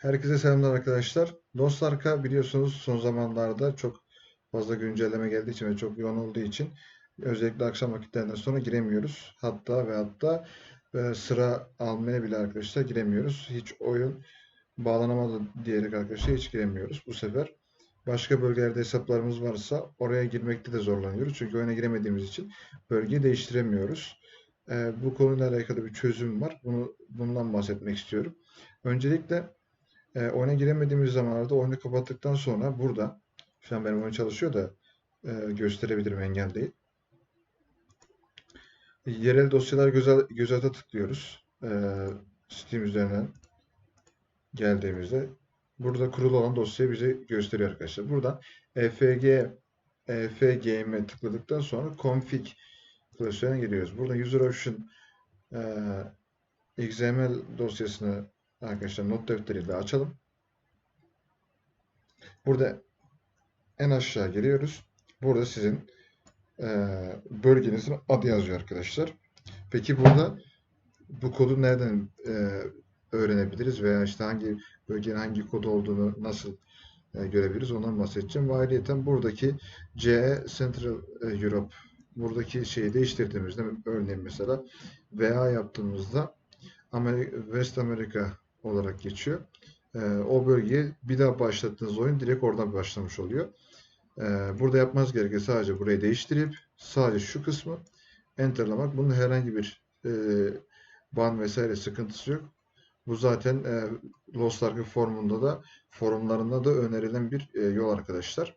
Herkese selamlar arkadaşlar. Dostlarka biliyorsunuz son zamanlarda çok fazla güncelleme geldiği için ve çok yoğun olduğu için özellikle akşam vakitlerinden sonra giremiyoruz. Hatta ve hatta e, sıra almaya bile arkadaşlar giremiyoruz. Hiç oyun bağlanamadı diyerek arkadaşlar hiç giremiyoruz. Bu sefer başka bölgelerde hesaplarımız varsa oraya girmekte de zorlanıyoruz. Çünkü oyuna giremediğimiz için bölgeyi değiştiremiyoruz. E, bu konuyla alakalı bir çözüm var. Bunu bundan bahsetmek istiyorum. Öncelikle e, oyuna giremediğimiz zamanlarda oyunu kapattıktan sonra burada şu an benim oyun çalışıyor da e, gösterebilirim engel değil. Yerel dosyalar göze, göz alta tıklıyoruz. E, Steam üzerinden geldiğimizde burada kurulu olan dosyayı bize gösteriyor arkadaşlar. Buradan EFG EFGM'e tıkladıktan sonra config klasörüne giriyoruz. Burada user option e, XML dosyasını arkadaşlar not defteriyle açalım. Burada en aşağı geliyoruz. Burada sizin e, bölgenizin adı yazıyor arkadaşlar. Peki burada bu kodu nereden e, öğrenebiliriz veya işte hangi bölgenin hangi kod olduğunu nasıl e, görebiliriz ondan bahsedeceğim. Ve ayrıca buradaki CE Central Europe buradaki şeyi değiştirdiğimizde örneğin mesela VA yaptığımızda Amerika, West America olarak geçiyor. E, o bölgeye bir daha başlattığınız oyun direkt oradan başlamış oluyor. E, burada yapmanız gereken sadece burayı değiştirip sadece şu kısmı enterlamak. Bunun herhangi bir e, ban vesaire sıkıntısı yok. Bu zaten e, Lost Ark forumunda da forumlarında da önerilen bir e, yol arkadaşlar.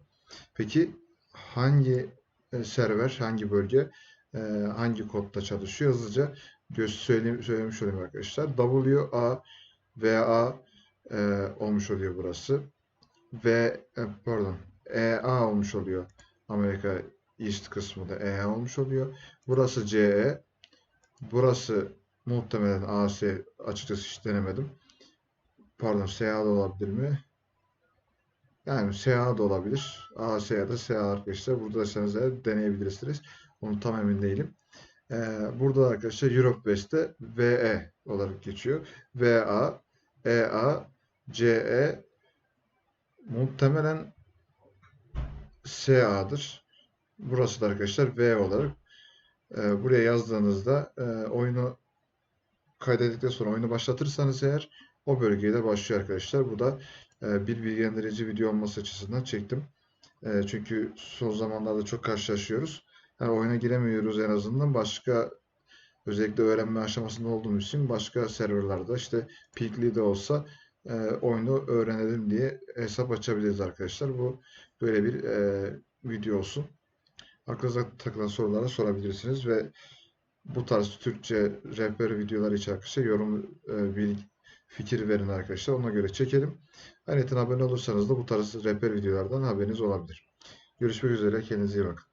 Peki hangi e, server, hangi bölge, e, hangi kodda çalışıyor? Hızlıca göz söyleyeyim, söylemiş olayım arkadaşlar. WA VA e, olmuş oluyor burası. V e, pardon EA olmuş oluyor. Amerika East kısmı da EA olmuş oluyor. Burası CE. Burası muhtemelen AS açıkçası hiç denemedim. Pardon SA da olabilir mi? Yani SA da olabilir. AS ya da SA arkadaşlar. Burada da deneyebilirsiniz. Onu tam emin değilim. Ee, burada arkadaşlar Europe West'te VE olarak geçiyor. VA EA, CE muhtemelen SA'dır. Burası da arkadaşlar V olarak e, buraya yazdığınızda e, oyunu kaydettikten sonra oyunu başlatırsanız eğer o bölgeye de başlıyor arkadaşlar. Bu da e, bir bilgilendirici video olması açısından çektim. E, çünkü son zamanlarda çok karşılaşıyoruz. Yani oyuna giremiyoruz en azından. Başka özellikle öğrenme aşamasında olduğumuz için başka serverlarda işte Peakly de olsa e, oyunu öğrenelim diye hesap açabiliriz arkadaşlar. Bu böyle bir e, video olsun. Aklınıza takılan sorulara sorabilirsiniz ve bu tarz Türkçe rehber videolar için arkadaşlar yorum e, bilgi, fikir verin arkadaşlar. Ona göre çekelim. Ayrıca abone olursanız da bu tarz rehber videolardan haberiniz olabilir. Görüşmek üzere. Kendinize iyi bakın.